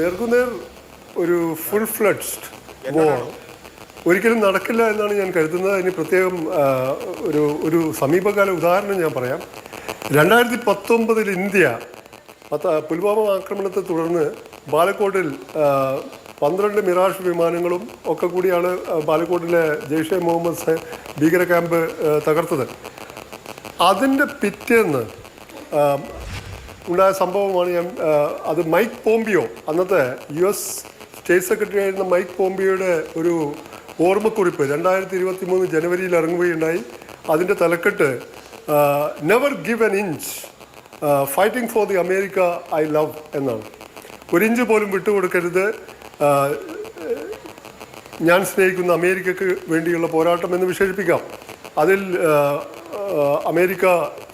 നേർക്കുനേർ ഒരു full ഫ്ലഡ്സ്ഡ് war ഒരിക്കലും നടക്കില്ല എന്നാണ് ഞാൻ കരുതുന്നത്. അതിന് പ്രത്യേകം ഒരു ഒരു സമീപകാല ഉദാഹരണം ഞാൻ പറയാം. രണ്ടായിരത്തി പത്തൊമ്പതിൽ ഇന്ത്യ പുൽവാമ ആക്രമണത്തെ തുടർന്ന് ബാലക്കോട്ടിൽ പന്ത്രണ്ട് മിറാഷ് വിമാനങ്ങളും ഒക്കെ കൂടിയാണ് ബാലക്കോട്ടിലെ ജെയ്ഷെ മുഹമ്മദ് ഭീകര ക്യാമ്പ് തകർത്തത്. അതിന്റെ പിറ്റേന്ന് ഉണ്ടായ സംഭവമാണ് ഞാൻ അത് മൈക്ക് പോംപിയോ അന്നത്തെ യു എസ് സ്റ്റേറ്റ് സെക്രട്ടറി ആയിരുന്ന മൈക്ക് പോംപിയോയുടെ ഒരു ഓർമ്മക്കുറിപ്പ് രണ്ടായിരത്തി ഇരുപത്തി മൂന്ന് ജനുവരിയിൽ ഇറങ്ങുകയുണ്ടായി. അതിന്റെ തലക്കെട്ട് never give an inch fighting for the America I love എന്നാണ്. ഒരു ഇഞ്ച് പോലും വിട്ടുകൊടുക്കരുത്. ഞാൻ സ്നേഹിക്കുന്ന അമേരിക്കക്ക് വേണ്ടിയുള്ള പോരാട്ടം എന്ന് വിശേഷിപ്പിക്കാം. അതിൽ അമേരിക്ക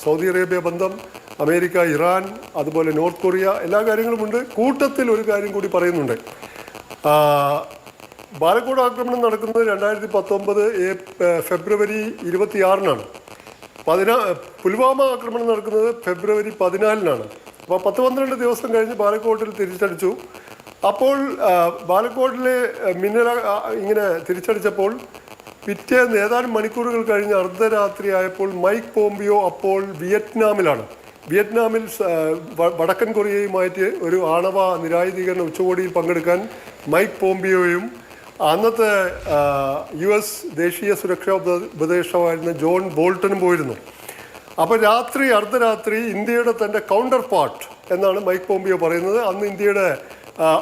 സൗദി അറേബ്യ ബന്ധം അമേരിക്ക ഇറാൻ അതുപോലെ നോർത്ത് കൊറിയ എല്ലാ കാര്യങ്ങളുമുണ്ട് കൂട്ടത്തിൽ ഒരു കാര്യം കൂടി പറയുന്നുണ്ട്. ബാലക്കോട് ആക്രമണം നടക്കുന്നത് രണ്ടായിരത്തി പത്തൊമ്പത് ഫെബ്രുവരി ഇരുപത്തിയാറിനാണ്. പതിനാ പുൽവാമ ആക്രമണം നടക്കുന്നത് ഫെബ്രുവരി പതിനാലിനാണ്. അപ്പോൾ പത്ത് പന്ത്രണ്ട് ദിവസം കഴിഞ്ഞ് ബാലക്കോട്ടിൽ തിരിച്ചടിച്ചു. അപ്പോൾ ബാലക്കോട്ടിലെ മിന്നൽ ഇങ്ങനെ തിരിച്ചടിച്ചപ്പോൾ പിറ്റേന്ന് ഏതാനും മണിക്കൂറുകൾ കഴിഞ്ഞ് അർദ്ധരാത്രി ആയപ്പോൾ മൈക്ക് പോംപിയോ അപ്പോൾ വിയറ്റ്നാമിലാണ്. വിയറ്റ്നാമിൽ വടക്കൻ കൊറിയയും വടക്കൻ കൊറിയയുമായിട്ട് ഒരു ആണവ നിരായുധീകരണ ഉച്ചകോടിയിൽ പങ്കെടുക്കാൻ മൈക്ക് പോംപിയോയും അന്നത്തെ യു എസ് ദേശീയ സുരക്ഷാ ഉപ- ഉപദേഷ്ടാവായിരുന്ന ജോൺ ബോൾട്ടനും പോയിരുന്നു. അപ്പോൾ രാത്രി അർദ്ധരാത്രി ഇന്ത്യയുടെ തന്റെ കൗണ്ടർ പാർട്ട് എന്നാണ് മൈക്ക് പോംപിയോ പറയുന്നത്. അന്ന് ഇന്ത്യയുടെ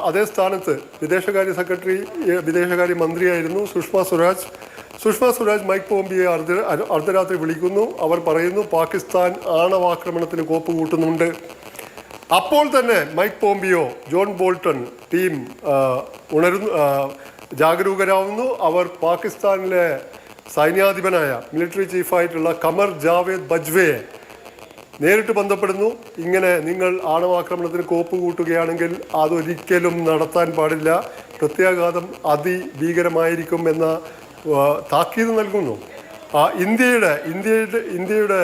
അതേ സ്ഥാനത്ത് വിദേശകാര്യ സെക്രട്ടറി വിദേശകാര്യ മന്ത്രിയായിരുന്നു സുഷമ സ്വരാജ്. സുഷമ സ്വരാജ് മൈക്ക് പോംപിയെ അർദ്ധ അർദ്ധരാത്രി വിളിക്കുന്നു. അവർ പറയുന്നു പാകിസ്ഥാൻ ആണവാക്രമണത്തിന് കോപ്പ് കൂട്ടുന്നുണ്ട്. അപ്പോൾ തന്നെ Mike Pompeo John Bolton team ഉണരുന്നു ജാഗരൂകരാവുന്നു. അവർ പാകിസ്ഥാനിലെ സൈന്യാധിപനായ മിലിറ്ററി ചീഫായിട്ടുള്ള കമർ ജാവേദ് ബജ്വയെ നേരിട്ട് ബന്ധപ്പെടുന്നു. ഇങ്ങനെ നിങ്ങൾ ആണവാക്രമണത്തിന് കോപ്പ് കൂട്ടുകയാണെങ്കിൽ അതൊരിക്കലും നടത്താൻ പാടില്ല. പ്രത്യാഘാതം അതിഭീകരമായിരിക്കും എന്ന താക്കീത് നൽകുന്നു. ഇന്ത്യയുടെ ഇന്ത്യയുടെ ഇന്ത്യയുടെ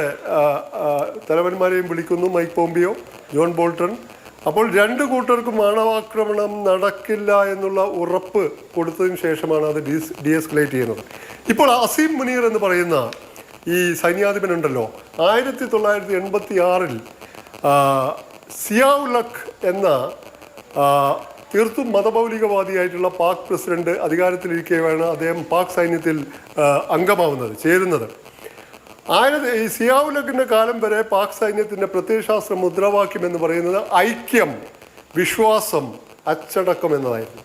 തലവന്മാരെയും വിളിക്കുന്നു മൈക്ക് പോംബിയോ ജോൺ ബോൾട്ടൺ. അപ്പോൾ രണ്ട് കൂട്ടർക്കും ആണവാക്രമണം നടക്കില്ല എന്നുള്ള ഉറപ്പ് കൊടുത്തതിന് ശേഷമാണ് അത് ഡീസ് ഡീഎസ്കലേറ്റ് ചെയ്യുന്നത്. ഇപ്പോൾ അസീം മുനീർ എന്ന് പറയുന്ന ഈ സൈന്യാധിപനുണ്ടല്ലോ ആയിരത്തി തൊള്ളായിരത്തി എൺപത്തി ആറിൽ സിയാവുലഖ് എന്ന ആ, തീർത്തും മതമൗലികവാദിയായിട്ടുള്ള പാക് പ്രസിഡന്റ് അധികാരത്തിലിരിക്കുകയാണ് അദ്ദേഹം പാക് സൈന്യത്തിൽ അംഗമാവുന്നത് ചേരുന്നത്. ആയിരത്തി ഈ സിയാവുലഖിന്റെ കാലം വരെ പാക് സൈന്യത്തിന്റെ പ്രത്യയശാസ്ത്ര മുദ്രാവാക്യം എന്ന് പറയുന്നത് ഐക്യം വിശ്വാസം അച്ചടക്കം എന്നതായിരുന്നു.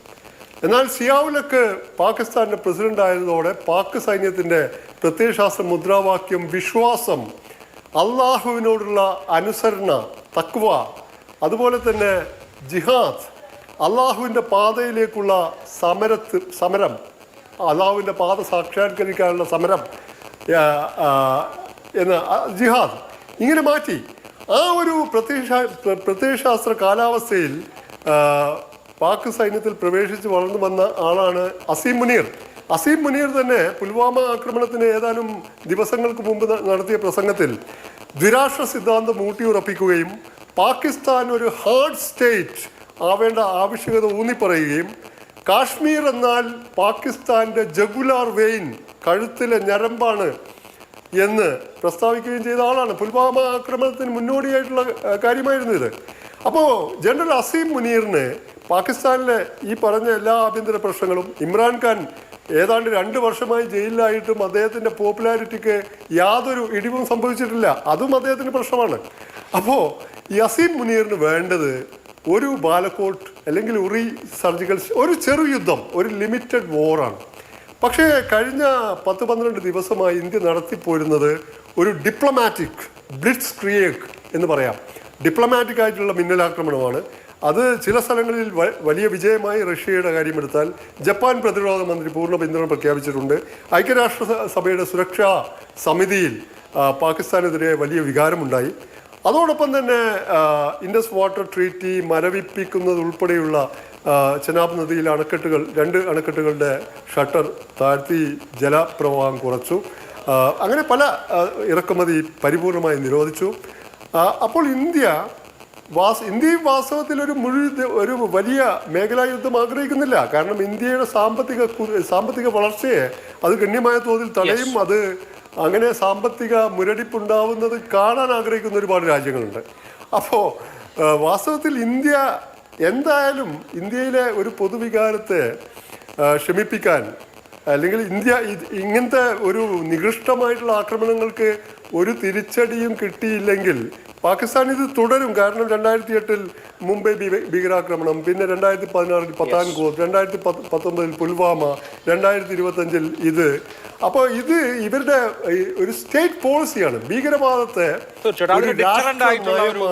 എന്നാൽ സിയാവുലക്ക് പാകിസ്ഥാന്റെ പ്രസിഡന്റ് ആയതോടെ പാക് സൈന്യത്തിന്റെ പ്രത്യയശാസ്ത്ര മുദ്രാവാക്യം വിശ്വാസം അള്ളാഹുവിനോടുള്ള അനുസരണ തക്വ അതുപോലെ തന്നെ ജിഹാദ് അള്ളാഹുവിന്റെ പാതയിലേക്കുള്ള സമരത്ത് സമരം അള്ളാഹുവിന്റെ പാത സാക്ഷാത്കരിക്കാനുള്ള സമരം എന്ന ജിഹാദ് ഇങ്ങനെ മാറ്റി. ആ ഒരു പ്രത്യക്ഷ പ്രത്യക്ഷാസ്ത്ര കാലാവസ്ഥയിൽ പാക് സൈന്യത്തിൽ പ്രവേശിച്ച് വളർന്നു വന്ന ആളാണ് അസീം മുനീർ. അസീം മുനീർ തന്നെ പുൽവാമ ആക്രമണത്തിന് ഏതാനും ദിവസങ്ങൾക്ക് മുമ്പ് നടത്തിയ പ്രസംഗത്തിൽ ദ്വിരാഷ്ട്ര സിദ്ധാന്തം ഊട്ടിയുറപ്പിക്കുകയും പാകിസ്ഥാൻ ഒരു ഹാർഡ് സ്റ്റേറ്റ് ആവേണ്ട ആവശ്യകത ഊന്നിപ്പറയുകയും കാശ്മീർ എന്നാൽ പാകിസ്ഥാന്റെ ജഗുലാർ വെയിൻ കഴുത്തിലെ ഞരമ്പാണ് എന്ന് പ്രസ്താവിക്കുകയും ചെയ്ത ആളാണ്. പുൽവാമ ആക്രമണത്തിന് മുന്നോടിയായിട്ടുള്ള കാര്യമായിരുന്നു ഇത്. അപ്പോൾ ജനറൽ അസീം മുനീറിന് പാകിസ്ഥാനിലെ ഈ പറഞ്ഞ എല്ലാ ആഭ്യന്തര പ്രശ്നങ്ങളും ഇമ്രാൻഖാൻ ഏതാണ്ട് രണ്ട് വർഷമായി ജയിലിലായിട്ടും അദ്ദേഹത്തിന്റെ പോപ്പുലാരിറ്റിക്ക് യാതൊരു ഇടിവും സംഭവിച്ചിട്ടില്ല. അതും അദ്ദേഹത്തിന്റെ പ്രശ്നമാണ്. അപ്പോൾ അസീം മുനീറിന് വേണ്ടത് ഒരു ബാലക്കോട്ട് അല്ലെങ്കിൽ ഉറി സർജിക്കൽ ഒരു ചെറു യുദ്ധം ഒരു ലിമിറ്റഡ് വോറാണ്. പക്ഷേ കഴിഞ്ഞ പത്ത് പന്ത്രണ്ട് ദിവസമായി ഇന്ത്യ നടത്തിപ്പോരുന്നത് ഒരു ഡിപ്ലോമാറ്റിക് ബ്ലിറ്റ്സ് ക്രിയേക്ക് എന്ന് പറയാം. ഡിപ്ലോമാറ്റിക് ആയിട്ടുള്ള മിന്നലാക്രമണമാണ്. അത് ചില സ്ഥലങ്ങളിൽ വലിയ വിജയമായി റഷ്യയുടെ കാര്യമെടുത്താൽ ജപ്പാൻ പ്രതിരോധ മന്ത്രി പൂർണ പിന്തുണ പ്രഖ്യാപിച്ചിട്ടുണ്ട്. ഐക്യരാഷ്ട്ര സഭയുടെ സുരക്ഷാ സമിതിയിൽ പാകിസ്ഥാനെതിരെ വലിയ വികാരമുണ്ടായി. അതോടൊപ്പം തന്നെ ഇൻഡസ് വാട്ടർ ട്രീറ്റി മരവിപ്പിക്കുന്നത് ഉൾപ്പെടെയുള്ള ചെനാബ് നദിയിലെ അണക്കെട്ടുകൾ രണ്ട് അണക്കെട്ടുകളുടെ ഷട്ടർ താഴ്ത്തി ജലപ്രവാഹം കുറച്ചു. അങ്ങനെ പല ഇറക്കുമതി പരിപൂർണമായി നിരോധിച്ചു. അപ്പോൾ ഇന്ത്യ വാസ് ഇന്ത്യയും വാസ്തവത്തിൽ ഒരു മുഴുവൻ ഒരു വലിയ മേഖലാ യുദ്ധം ആഗ്രഹിക്കുന്നില്ല. കാരണം ഇന്ത്യയുടെ സാമ്പത്തിക സാമ്പത്തിക വളർച്ചയെ അത് ഗണ്യമായ തോതിൽ തടയും. അത് അങ്ങനെ സാമ്പത്തിക മുരടിപ്പുണ്ടാവുന്നത് കാണാൻ ആഗ്രഹിക്കുന്ന ഒരുപാട് രാജ്യങ്ങളുണ്ട്. അപ്പോൾ വാസ്തവത്തിൽ ഇന്ത്യ എന്തായാലും ഇന്ത്യയിലെ ഒരു പൊതുവികാരത്തെ ആ, ശമിപ്പിക്കാൻ അല്ലെങ്കിൽ ഇന്ത്യ ഇങ്ങനത്തെ ഒരു നികൃഷ്ടമായിട്ടുള്ള ആക്രമണങ്ങൾക്ക് ഒരു തിരിച്ചടിയും കിട്ടിയില്ലെങ്കിൽ പാകിസ്ഥാൻ ഇത് തുടരും. കാരണം രണ്ടായിരത്തി എട്ടിൽ മുംബൈ ഭീകരാക്രമണം പിന്നെ രണ്ടായിരത്തി പതിനാറിൽ പത്താൻകോട്ട് രണ്ടായിരത്തി പത്ത് പത്തൊമ്പതിൽ പുൽവാമ രണ്ടായിരത്തി ഇരുപത്തഞ്ചിൽ ഇത്. അപ്പോൾ ഇത് ഇവരുടെ ഒരു സ്റ്റേറ്റ് പോളിസിയാണ്. ഭീകരവാദത്തെ